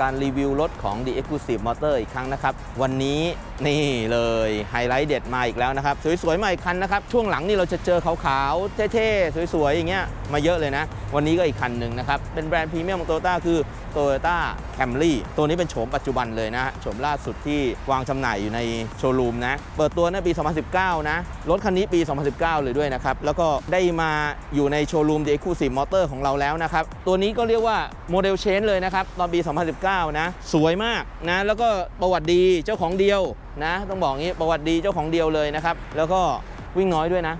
การรีวิวรถของ The Exclusive Motor อีกครั้งนะครับ วันนี้นี่เลยไฮไลท์เด็ดมาอีกแล้วนะครับ สวยๆมาอีกคันนะครับ ช่วงหลังนี่เราจะเจอขาวๆ เท่ๆ สวยๆ อย่างเงี้ยมาเยอะเลยนะ วันนี้ก็อีกคันหนึ่งนะครับ เป็นแบรนด์พรีเมียมของโตโยต้าคือ Toyota Camry ตัวนี้เป็นโฉมปัจจุบันเลยนะฮะโฉมล่าสุดที่วางจำหน่ายอยู่ในโชว์รูมนะ เปิดตัวในปี 2019 นะ รถคันนี้ปี 2019 เลยด้วยนะครับ แล้วก็ได้มาอยู่ในโชว์รูม The Exclusive Motor ของเราแล้วนะครับ ตัวนี้ก็เรียกว่าโมเดลเชนเลยนะครับ ตอนปี 2019นะ สวยมากนะ แล้วก็ประวัติดีเจ้าของเดียวนะ ต้องบอกงี้ประวัติดีเจ้าของเดียวเลยนะครับ แล้วก็วิ่งน้อยด้วยนะ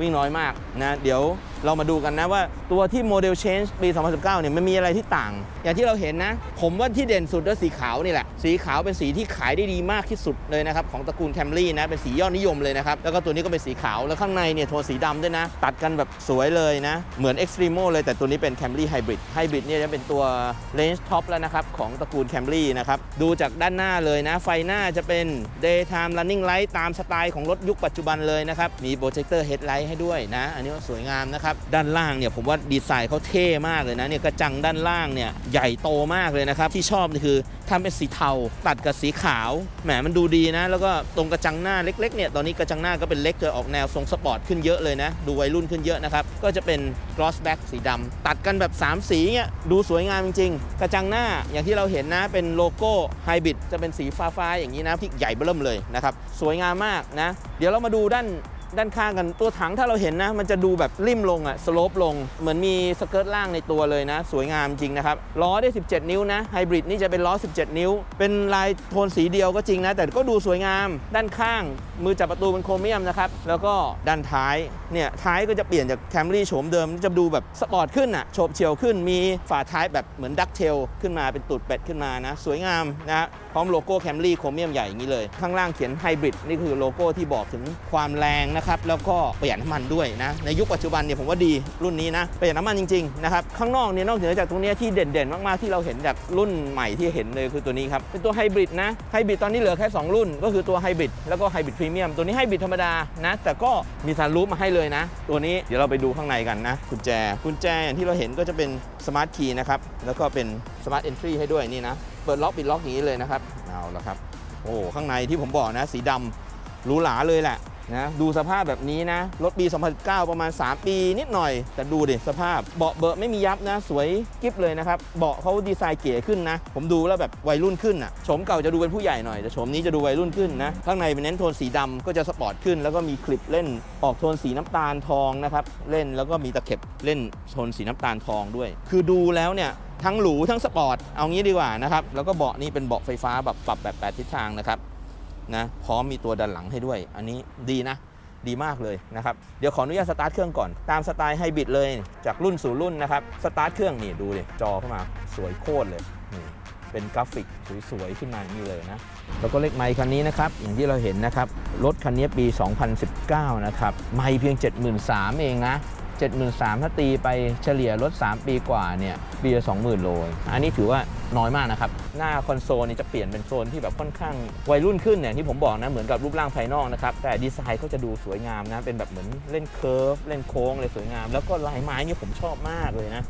วิ่งน้อยมากนะ เดี๋ยว เรามาดูกันนะว่าตัวที่โมเดล Change ปี 2019 เนี่ยมันมีอะไรที่ต่าง อย่างที่เราเห็นนะ ผมว่าที่เด่นสุดก็สีขาวนี่แหละ สีขาวเป็นสีที่ขายได้ดีมากที่สุดเลยนะครับ ของตระกูล Camry นะ เป็นสียอดนิยมเลยนะครับ แล้วก็ตัวนี้ก็เป็นสีขาว แล้วข้างในเนี่ยโทนสีดำด้วยนะ ตัดกันแบบสวยเลยนะ เหมือน Extremo เลยแต่ตัวนี้เป็น Camry Hybrid Hybrid เนี่ยจะเป็นตัว Range Top แล้วนะครับของตระกูล Camry นะครับดูจากด้านหน้าเลยนะ ไฟหน้าจะเป็น Daytime Running Light ตามสไตล์ของรถยุคปัจจุบันเลยนะครับมี Projector Headlight ให้ด้วยนะ อันนี้สวยงามนะครับด้านล่างเนี่ยผมว่าดีไซน์เขาเท่มากเลยนะเนี่ยกระจังด้านล่างเนี่ยใหญ่โตมากเลยนะครับ ที่ชอบนี่คือทำเป็นสีเทาตัดกับสีขาวแหมมันดูดีนะ แล้วก็ตรงกระจังหน้าเล็กๆเนี่ยตอนนี้กระจังหน้าก็เป็นเล็กจะออกแนวทรงสปอร์ตขึ้นเยอะเลยนะ ดูวัยรุ่นขึ้นเยอะนะครับ ก็จะเป็น gloss back สีดำตัดกันแบบ 3 สีเนี่ยดูสวยงามจริงๆ กระจังหน้าอย่างที่เราเห็นนะเป็นโลโก้ไฮบริดจะเป็นสีฟ้าๆอย่างนี้นะที่ใหญ่เบิ่มเลยนะครับสวยงามมากนะ เดี๋ยวเรามาดูด้าน ด้านข้างกันตัวถังถ้าเราเห็นนะ มันจะดูแบบริมลงอะสโลปลง เหมือนมีสเกิร์ตล่างในตัวเลยนะ สวยงามจริงนะครับ ล้อได้ 17 นิ้วนะไฮบริดนี่จะเป็นล้อ 17 นิ้ว เป็นลายโทนสีเดียวก็จริงนะ แต่ก็ดูสวยงาม ด้านข้าง มือจับประตูเป็นโครเมียมนะครับ แล้วก็ด้านท้ายเนี่ยท้ายก็จะเปลี่ยนจากแคมรี่โฉมเดิมจะดูแบบสปอร์ตขึ้นอะโฉบเฉี่ยวขึ้นมีฝาท้ายแบบเหมือนดักเทลขึ้นมาเป็นตูดเป็ดขึ้นมานะ สวยงามนะพร้อมโลโก้แคมรี่โครเมียมใหญ่อย่างนี้เลยข้างล่างเขียนไฮบริดนี่คือโลโก้ที่บอกถึงความแรงนะครับแล้วก็ประหยัดน้ำมันด้วยนะในยุคปัจจุบันเนี่ยผมว่าดีรุ่นนี้นะประหยัดน้ำมันจริงๆนะครับข้างนอกเนี่ยนอกเหนือจากตรงนี้ที่เด่นๆ มากๆที่เราเห็นจากรุ่นใหม่ที่เห็นเลยคือตัวนี้ครับเป็นตัวไฮบริดนะไฮบริดตอนนี้เหลือแค่ 2 รุ่น ก็คือตัวไฮบริดแล้วก็ไฮบริดพรีเมียมตัวนี้ไฮบริดธรรมดานะแต่ก็มีซันรูฟมาให้เลยนะ ตัวนี้เดี๋ยวเราไปดูข้างในกันนะกุญแจกุญแจอย่างที่เราเห็นก็จะเป็นสมาร์ทคีย์นะครับแล้วก็เป็นสมาร์ทเอนทรีให้ด้วยนี่นะเปิดล็อกปิดล็อกอย่างนี้เลยนะครับเอาละครับโอ้ข้างในที่ผมบอกนะสีดำหรูหราเลยแหละ นะดูสภาพแบบนี้นะ รถปี 2009 ประมาณ 3 ปีนิดหน่อย แต่ดูดิสภาพเบาะเบอะไม่มียับนะ สวยกิ๊บเลยนะครับเบาะเขาดีไซน์เก๋ขึ้นนะ ผมดูแล้วแบบวัยรุ่นขึ้นอะโฉมเก่าจะดูเป็นผู้ใหญ่หน่อยแต่โฉมนี้จะดูวัยรุ่นขึ้นนะข้างในเป็นเน้นโทนสีดำก็จะสปอร์ตขึ้น แล้วก็มีคลิปเล่นออกโทนสีน้ำตาลทองนะครับเล่นแล้วก็มีตะเข็บเล่นโทนสีน้ำตาลทองด้วย คือดูแล้วเนี่ยทั้งหรูทั้งสปอร์ตเอางี้ดีกว่านะครับแล้วก็เบาะนี่เป็นเบาะไฟฟ้าแบบปรับแบบ8ทิศทางนะครับ นะพร้อมมีตัวดันหลังให้ด้วย อันนี้ดีนะดีมากเลยนะครับ เดี๋ยวขออนุญาตสตาร์ทเครื่องก่อนตามสไตล์ไฮบริดเลยจากรุ่นสู่รุ่นนะครับสตาร์ทเครื่องนี่ดูดิจอเข้ามาสวยโคตรเลยนี่เป็นกราฟิกสวยๆขึ้นมาอย่างนี้เลยนะแล้วก็เลขไมค์คันนี้นะครับ อย่างที่เราเห็นนะครับ รถคันนี้ปี 2019 นะครับ ไมค์เพียง 73,000เองนะ 73,000ถ้าตีไปเฉลี่ยรถ3ปีกว่าเนี่ยปีละ20,000 โล อันนี้ถือว่าน้อยมากนะครับ หน้าคอนโซลนี่จะเปลี่ยนเป็นโซนที่แบบค่อนข้างวัยรุ่นขึ้นเนี่ยที่ผมบอกนะเหมือนกับรูปร่างภายนอกนะครับ แต่ดีไซน์เขาจะดูสวยงามนะ เป็นแบบเหมือนเล่นเคิร์ฟเล่นโค้งเลยสวยงาม แล้วก็ลายไม้นี่ผมชอบมากเลยนะ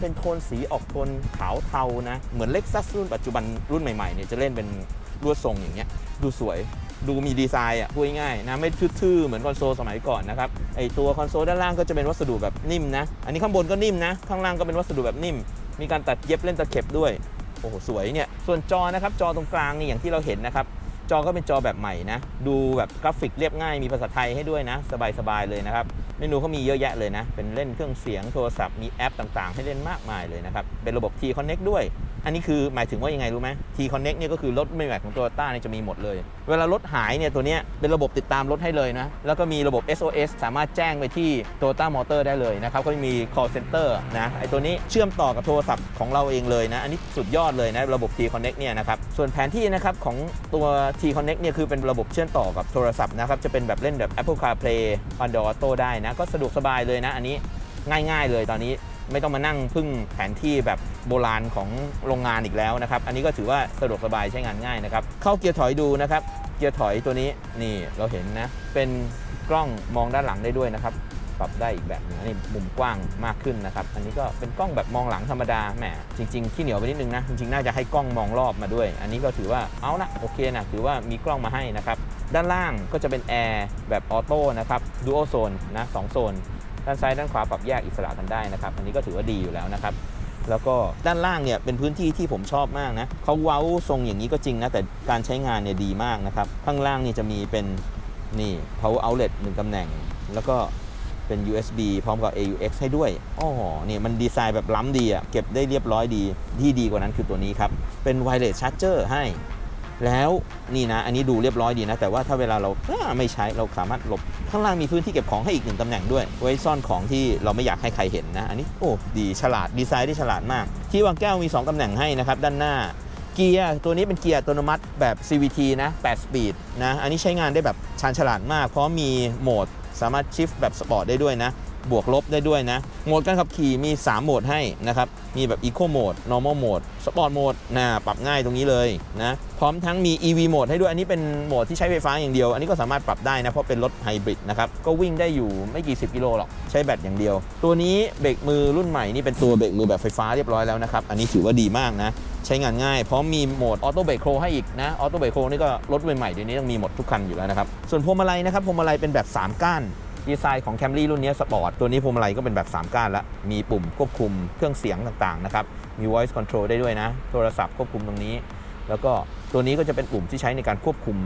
เป็นโทนสีออกโทนขาวเทานะ เหมือนเล็กซัสรุ่นปัจจุบันรุ่นใหม่ๆเนี่ยจะเล่นเป็นลวดทรงอย่างเงี้ยดูสวย ดูมีดีไซน์อะพูดง่ายๆนะไม่ทื่อๆเหมือนคอนโซลสมัยก่อนนะครับไอตัวคอนโซลด้านล่างก็จะเป็นวัสดุแบบนิ่มนะ อันนี้ข้างบนก็นิ่มนะ ข้างล่างก็เป็นวัสดุแบบนิ่ม มีการตัดเย็บเล่นตะเข็บด้วย โอ้โหสวยเนี่ย ส่วนจอนะครับจอตรงกลางนี่อย่างที่เราเห็นนะครับจอก็เป็นจอแบบใหม่นะ ดูแบบกราฟิกเรียบง่ายมีภาษาไทยให้ด้วยนะ สบายๆเลยนะครับเมนูเขามีเยอะแยะเลยนะ เป็นเล่นเครื่องเสียงโทรศัพท์มีแอปต่างๆ ให้เล่นมากมายเลยนะครับเป็นระบบ T Connect ด้วย อันนี้คือหมายถึงว่ายังไงรู้ไหม T Connect เนี่ยก็คือรถใหม่ๆของ Toyota เนี่ยจะมีหมดเลย เวลารถหายเนี่ยตัวเนี้ยเป็นระบบติดตามรถให้เลยนะ แล้วก็มีระบบ SOS สามารถแจ้งไปที่ Toyota Motor ได้เลยนะครับ ก็มี call center นะไอตัวนี้เชื่อมต่อกับโทรศัพท์ของเราเองเลยนะ อันนี้สุดยอดเลยนะ ระบบ T Connect เนี่ยนะครับ ส่วนแผนที่นะครับของตัว T Connect เนี่ยคือเป็นระบบเชื่อมต่อกับโทรศัพท์นะครับ จะเป็นแบบเล่นแบบ Apple CarPlay Android Auto ได้นะ ก็สะดวกสบายเลยนะ อันนี้ง่าย ๆ เลยตอนนี้ ไม่ต้องมานั่งพึ่งแผนที่แบบโบราณของโรงงานอีกแล้วนะครับ อันนี้ก็ถือว่าสะดวกสบายใช้งานง่ายนะครับ เข้าเกียร์ถอยดูนะครับ เกียร์ถอยตัวนี้นี่เราเห็นนะ เป็นกล้องมองด้านหลังได้ด้วยนะครับ ปรับได้อีกแบบหนึงอันนี้มุมกว้างมากขึ้นนะครับ อันนี้ก็เป็นกล้องแบบมองหลังธรรมดาแหมจริงๆขี้เหนียวไปนิดนึงนะจริงๆน่าจะให้กล้องมองรอบมาด้วย อันนี้ก็ถือว่าเอานะโอเคนะถือว่ามีกล้องมาให้นะครับด้านล่างก็จะเป็นแอร์แบบออโต้นะครับดูโอโซนนะสองโซน ด้านซ้ายด้านขวาปรับแยกอิสระกันได้นะครับอันนี้ก็ถือว่าดีอยู่แล้วนะครับแล้วก็ด้านล่างเนี่ยเป็นพื้นที่ที่ผมชอบมากนะเขาเว้าทรงอย่างนี้ก็จริงนะแต่การใช้งานเนี่ยดีมากนะครับข้างล่างนี่จะมีเป็นนี่ power outlet หนึ่งตำแหน่ง แล้วก็เป็น USB พร้อมกับ AUX ให้ด้วยอ๋อนี่มันดีไซน์แบบล้ำดีอะเก็บได้เรียบร้อยดีที่ดีกว่านั้นคือตัวนี้ครับ เป็น wireless charger ให้ แล้วนี่นะ อันนี้ดูเรียบร้อยดีนะ แต่ว่าถ้าเวลาเราไม่ใช้เราสามารถหลบ ข้างล่างมีพื้นที่เก็บของให้อีกหนึ่งตำแหน่งด้วย ไว้ซ่อนของที่เราไม่อยากให้ใครเห็นนะ อันนี้โอ้ดีฉลาดดีไซน์ได้ฉลาดมาก ที่วางแก้วมี 2ตำแหน่งให้นะครับด้านหน้าเกียร์ตัวนี้เป็นเกียร์อัตโนมัติแบบ CVT นะ8 speed นะ อันนี้ใช้งานได้แบบชาญฉลาดมาก เพราะมีโหมดสามารถชิฟแบบสปอร์ตได้ด้วยนะ บวกลบได้ด้วยนะ โหมดการขับขี่มี 3 โหมดให้นะครับ มีแบบ Eco Mode Normal Mode Sport Mode นะปรับง่ายตรงนี้เลยนะ พร้อมทั้งมี EV Mode ให้ด้วย อันนี้เป็นโหมดที่ใช้ไฟฟ้าอย่างเดียว อันนี้ก็สามารถปรับได้นะ เพราะเป็นรถไฮบริดนะครับ ก็วิ่งได้อยู่ไม่กี่สิบกิโลหรอก ใช้แบตอย่างเดียว ตัวนี้เบรกมือรุ่นใหม่นี่เป็นตัวเบรกมือแบบไฟฟ้าเรียบร้อยแล้วนะครับ อันนี้ถือว่าดีมากนะใช้งานง่าย พร้อมมีโหมดออโต้เบรกโครให้อีกนะ ออโต้เบรกโครนี่ก็รถใหม่ๆเดี๋ยวนี้ต้องมีหมดทุกคันอยู่แล้วนะครับ ส่วนพวงมาลัยนะครับ พวงมาลัยเป็นแบบ 3 ก้าน ดีไซน์ของ Camry รุ่นนี้สปอร์ตตัวนี้พวงมาลัยก็เป็นแบบ 3 ก้านละมีปุ่มควบคุมเครื่องเสียงต่างๆนะครับมี voice control ได้ด้วยนะ โทรศัพท์ควบคุมตรงนี้ แล้วก็ตัวนี้ก็จะเป็นปุ่มที่ใช้ในการควบคุม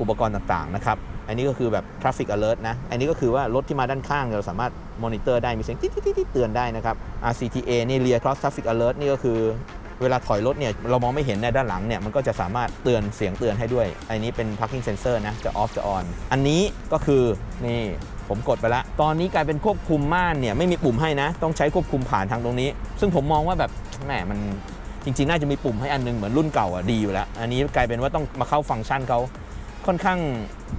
อุปกรณ์ต่างๆนะครับอันนี้ก็คือแบบ traffic alert นะ อันนี้ก็คือว่ารถที่มาด้านข้างเราสามารถมอนิเตอร์ได้มีเสียงติ๊ดๆๆเตือนได้นะครับ RCTA นี่ rear cross traffic alert นี่ก็คือเวลาถอยรถเนี่ยเรามองไม่เห็นในด้านหลังเนี่ยมันก็จะสามารถเตือนเสียงเตือนให้ด้วย อันนี้เป็น parking sensor นะ จะ off จะ on อันนี้ก็คือนี่ ผมกดไปแล้วตอนนี้กลายเป็นควบคุมม่านเนี่ยไม่มีปุ่มให้นะ ต้องใช้ควบคุมผ่านทางตรงนี้ ซึ่งผมมองว่าแบบแหมมันจริงๆ น่าจะมีปุ่มให้อันนึงเหมือนรุ่นเก่าอะดีอยู่แล้ว อันนี้กลายเป็นว่าต้องมาเข้าฟังก์ชันเขาค่อนข้าง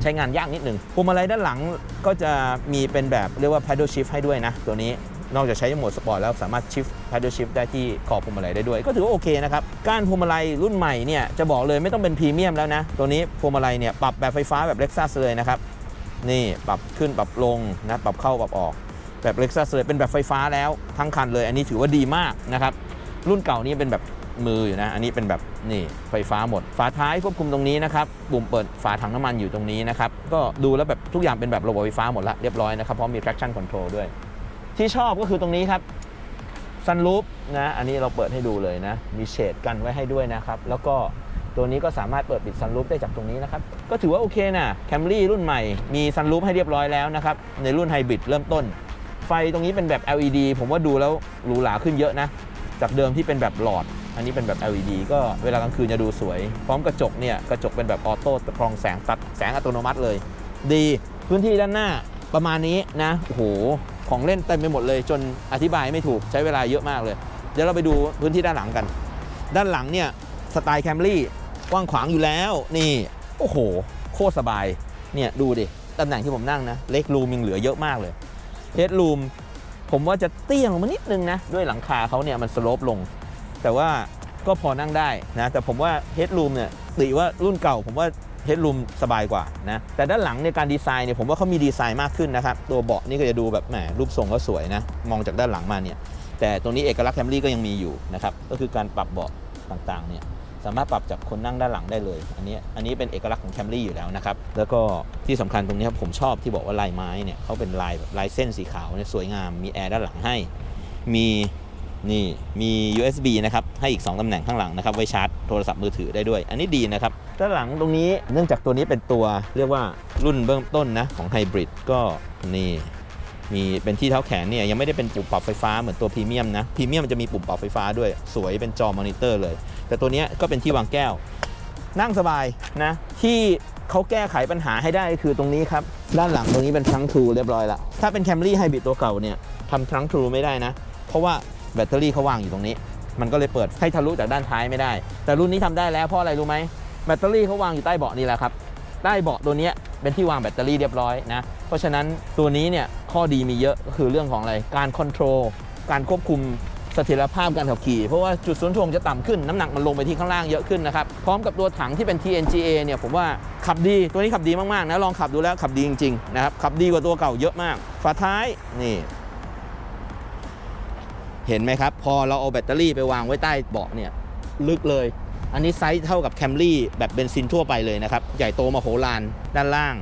ใช้งานยากนิดหนึ่งพวงมาลัยด้านหลังก็จะมีเป็นแบบเรียกว่า paddle shift ให้ด้วยนะ ตัวนี้นอกจากใช้โหมดสปอร์ตแล้วสามารถชิฟ paddle shift ได้ที่ขอบพวงมาลัยได้ด้วย ก็ถือว่าโอเคนะครับก้านพวงมาลัยรุ่นใหม่เนี่ยจะบอกเลยไม่ต้องเป็นพรีเมียมแล้วนะ ตัวนี้พวงมาลัยเนี่ยปรับแบบไฟฟ้าแบบ Lexus เลยนะครับ นี่ปรับขึ้นปรับลงนะปรับเข้าปรับออก แบบ Lexus เลยเป็นแบบไฟฟ้าแล้วทั้งคันเลย อันนี้ถือว่าดีมากนะครับรุ่นเก่านี่เป็นแบบมืออยู่นะ อันนี้เป็นแบบนี่ไฟฟ้าหมด ฝาท้ายควบคุมตรงนี้นะครับ ปุ่มเปิดฝาถังน้ำมันอยู่ตรงนี้นะครับ ก็ดูแล้วแบบทุกอย่างเป็นแบบระบบไฟฟ้าหมดละเรียบร้อยนะครับ เพราะมี traction control ด้วย ที่ชอบก็คือตรงนี้ครับซันรูปนะ อันนี้เราเปิดให้ดูเลยนะ มีเฉดกันไว้ให้ด้วยนะครับ แล้วก็ ตัวนี้ก็สามารถเปิดปิดซันรูปได้จากตรงนี้นะครับ ก็ถือว่าโอเคนะแคมรี่รุ่นใหม่มีซันรูปให้เรียบร้อยแล้วนะครับ ในรุ่นไฮบริดเริ่มต้น ไฟตรงนี้เป็นแบบ LED ผมว่าดูแล้วหรูหราขึ้นเยอะนะ จากเดิมที่เป็นแบบหลอด อันนี้เป็นแบบ LED ก็เวลากลางคืนจะดูสวย พร้อมกระจกเนี่ยกระจกเป็นแบบออโต้กรองแสงตัดแสงอัตโนมัติเลย ดีพื้นที่ด้านหน้าประมาณนี้นะโอ้โหของเล่นเต็มไปหมดเลย จนอธิบายไม่ถูกใช้เวลาเยอะมากเลย เดี๋ยวเราไปดูพื้นที่ด้านหลังกัน ด้านหลังเนี่ยสไตล์แคมรี่ กว้างขวางอยู่แล้วนี่โอ้โห โคตรสบายเนี่ยดูดิตำแหน่งที่ผมนั่งนะเล็กรูมยังเหลือเยอะมากเลยเฮดรูมผมว่าจะเตี้ยลงมานิดนึงนะ ด้วยหลังคาเขาเนี่ยมันสโลปลง แต่ว่าก็พอนั่งได้นะ แต่ผมว่าเฮดรูมเนี่ยติว่ารุ่นเก่า ผมว่าเฮดรูมสบายกว่านะแต่ด้านหลังในการดีไซน์เนี่ยผมว่าเขามีดีไซน์มากขึ้นนะครับ ตัวเบาะนี่ก็จะดูแบบแหมรูปทรงก็สวยนะ มองจากด้านหลังมาเนี่ยแต่ตรงนี้เอกลักษณ์แคมรี่ก็ยังมีอยู่นะครับก็คือการปรับเบาะต่างๆเนี่ย สามารถปรับจากคนนั่งด้านหลังได้เลย อันนี้อันนี้เป็นเอกลักษณ์ของแคมรี่อยู่แล้วนะครับ แล้วก็ที่สำคัญตรงนี้ครับผมชอบที่บอกว่าลายไม้เนี่ยเขาเป็นลายแบบลายเส้นสีขาวเนี่ยสวยงามมีแอร์ด้านหลังให้ มีนี่มี USB นะครับให้อีก 2ตำแหน่งข้างหลังนะครับไว้ชาร์จโทรศัพท์มือถือได้ด้วย อันนี้ดีนะครับด้านหลังตรงนี้เนื่องจากตัวนี้เป็นตัวเรียกว่ารุ่นเบื้องต้นนะของไฮบริดก็นี่มีเป็นที่เท้าแขนเนี่ยยังไม่ได้เป็นปุ่มปรับไฟฟ้าเหมือนตัวพรีเมียมนะพรีเมียมมันจะมีปุ่มปรับไฟฟ้าด้วยสวยเป็นจอมอนิเตอร์เลย แต่ตัวนี้ก็เป็นที่วางแก้ว นั่งสบายนะ ที่เขาแก้ไขปัญหาให้ได้คือตรงนี้ครับ ด้านหลังตรงนี้เป็นทรังทรูเรียบร้อยแล้วถ้าเป็นแคมรี่ไฮบริดตัวเก่าเนี่ยทำทรังทรูไม่ได้นะ เพราะว่าแบตเตอรี่เขาวางอยู่ตรงนี้ มันก็เลยเปิดให้ทะลุจากด้านท้ายไม่ได้ แต่รุ่นนี้ทำได้แล้วเพราะอะไรรู้ไหมแบตเตอรี่เขาวางอยู่ใต้เบาะนี่แหละครับใต้เบาะตัวนี้เป็นที่วางแบตเตอรี่เรียบร้อยนะ เพราะฉะนั้นตัวนี้เนี่ยข้อดีมีเยอะก็คือเรื่องของอะไร การคอนโทรล การควบคุม เสถียรภาพการขับขี่ เพราะว่าจุดศูนย์ถ่วงจะต่ำขึ้นน้ำหนักมันลงไปที่ข้างล่างเยอะขึ้นนะครับ พร้อมกับตัวถังที่เป็น TNGA เนี่ยผมว่าขับดีตัวนี้ขับดีมากๆนะลองขับดูแล้วขับดีจริงๆนะครับขับดีกว่าตัวเก่าเยอะมาก ฝาท้ายนี่เห็นไหมครับ พอเราเอาแบตเตอรี่ไปวางไว้ใต้เบาะเนี่ยลึกเลย อันนี้ไซส์เท่ากับแคมรี่แบบเบนซินทั่วไปเลยนะครับ ใหญ่โตมาโหฬารด้านล่าง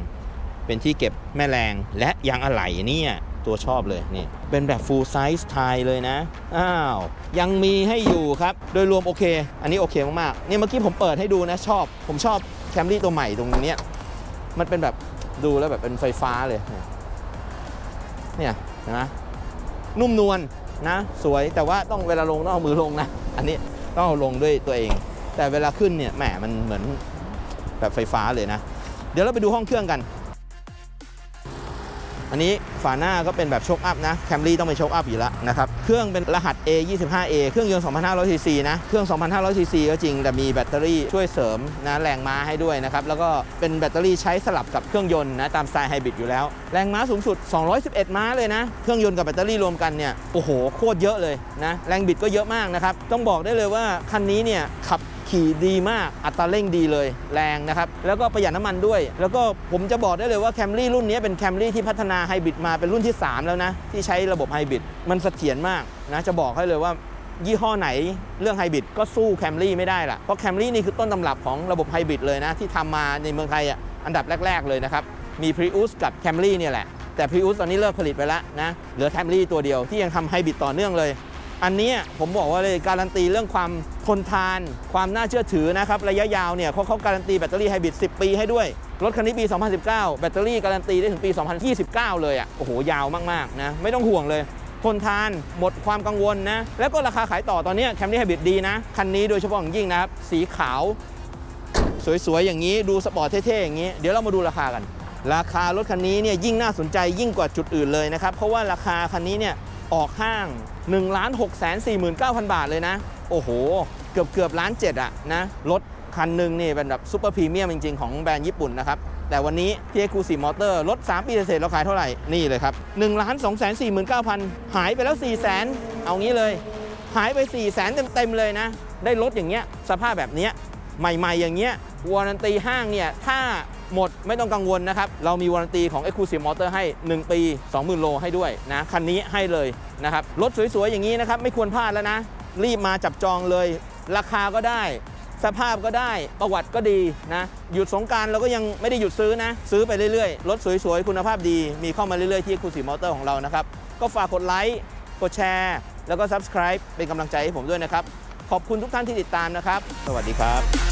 เป็นที่เก็บแม่แรงและยางอะไหล่เนี่ย ตัวชอบเลยนี่ เป็นแบบ full size ไทยเลยนะ อ้าว ยังมีให้อยู่ครับ โดยรวมโอเค อันนี้โอเคมากๆเนี่ยเมื่อกี้ผมเปิดให้ดูนะชอบ ผมชอบแคมรี่ตัวใหม่ตรงนี้มันเป็นแบบดูแล้วแบบเป็นไฟฟ้าเลย เนี่ยเห็นไหมนุ่มนวลนะ สวยแต่ว่าต้องเวลาลงต้องเอามือลงนะ อันนี้ต้องเอาลงด้วยตัวเอง แต่เวลาขึ้นเนี่ยแหมมันเหมือนแบบไฟฟ้าเลยนะ เดี๋ยวเราไปดูห้องเครื่องกัน อันนี้ ฝาหน้าก็เป็นแบบโชคอัพนะแคมรี่ต้องเป็นโชคอัพอยู่แล้วนะครับ เครื่องเป็นรหัส A 2 5 A เครื่องยนต์2,500 cc นะ เครื่อง 2,500 cc ก็จริง แต่มีแบตเตอรี่ช่วยเสริมนะแรงม้าให้ด้วยนะครับ แล้วก็เป็นแบตเตอรี่ใช้สลับกับเครื่องยนต์นะตามสไตล์ไฮบริดอยู่แล้ว แรงม้าสูงสุด 211 ม้าเลยนะ เครื่องยนต์กับแบตเตอรี่รวมกันเนี่ยโอ้โหโคตรเยอะเลยนะแรงบิดก็เยอะมากนะครับต้องบอกได้เลยว่าคันนี้เนี่ยขับ ขี่ดีมาก อัตราเร่งดีเลยแรงนะครับ แล้วก็ประหยัดน้ำมันด้วย แล้วก็ผมจะบอกได้เลยว่าแคมรี่รุ่นนี้เป็นแคมรี่ที่พัฒนาไฮบริดมาเป็นรุ่นที่ 3 แล้วนะ ที่ใช้ระบบไฮบริดมันเสถียรมากนะ จะบอกให้เลยว่ายี่ห้อไหนเรื่องไฮบริดก็สู้แคมรี่ไม่ได้ละเพราะแคมรี่นี่คือต้นตำรับของระบบไฮบริดเลยนะ ที่ทำมาในเมืองไทยอะอันดับแรก ๆเลยนะครับ มี Prius กับ Camry เนี่ยแหละ แต่ Prius ตอนนี้เลิกผลิตไปแล้วนะ เหลือ Camry ตัวเดียวที่ยังทำไฮบริดต่อเนื่องเลย อันนี้ผมบอกว่าเลยการันตีเรื่องความ ทนทานความน่าเชื่อถือนะครับ ระยะยาวเนี่ยเขาเขาการันตีแบตเตอรี่ไฮบริด10 ปีให้ด้วย รถคันนี้ปี 2019 แบตเตอรี่การันตีได้ถึงปี 2029 เลยอะโอ้โห ยาวมาก ๆ นะ ไม่ต้องห่วงเลยทนทานหมดความกังวลนะ แล้วก็ราคาขายต่อตอนนี้แคมรี่ไฮบริดดีนะ คันนี้โดยเฉพาะอย่างยิ่งนะครับ สีขาว สวย ๆ อย่างนี้ดูสปอร์ตเท่ ๆ อย่างนี้ เดี๋ยวเรามาดูราคากัน ราคารถคันนี้เนี่ยยิ่งน่าสนใจยิ่งกว่าจุดอื่นเลยนะครับเพราะว่าราคาคันนี้เนี่ย ออกห้าง 1 6 4 9 0 0 0 บาทเลยนะ โอ้โห เกือบเกือบล้านเจ็ดอะนะ รถคันหนึ่งนี่เป็นแบบซูเปอร์พรีเมียมจริง ๆ ของแบรนด์ญี่ปุ่นนะครับ แต่วันนี้ที่เอ็กซ์คูซีมอเตอร์รถ 3 ปีเศษเราขายเท่าไหร่ นี่เลยครับ1 2 4 9 0 0 0หายไปแล้ว 4 0 0 0 0เอางี้เลย หายไป 4 0 0 0 0เต็มๆเลยนะ ได้รถอย่างเงี้ยสภาพแบบเนี้ยใหม่ ๆ อย่างเงี้ย วารันตีห้างเนี่ยถ้าหมดไม่ต้องกังวลนะครับ เรามีวารันตีของ Exclusive Motor ให้ 1 ปี 20,000 โลให้ด้วยนะ คันนี้ให้เลยนะครับ รถสวยๆ อย่างนี้นะครับ ไม่ควรพลาดแล้วนะ รีบมาจับจองเลย ราคาก็ได้ สภาพก็ได้ประวัติก็ดีนะ หยุดสงการเราก็ยังไม่ได้หยุดซื้อนะ ซื้อไปเรื่อยๆ รถสวยๆ คุณภาพดี มีเข้ามาเรื่อยๆ ที่ Exclusive Motor ของเรานะครับ ก็ฝากกดไลค์กดแชร์ แล้วก็ Subscribe เป็นกำลังใจให้ผมด้วยนะครับขอบคุณทุกท่านที่ติดตามนะครับ สวัสดีครับ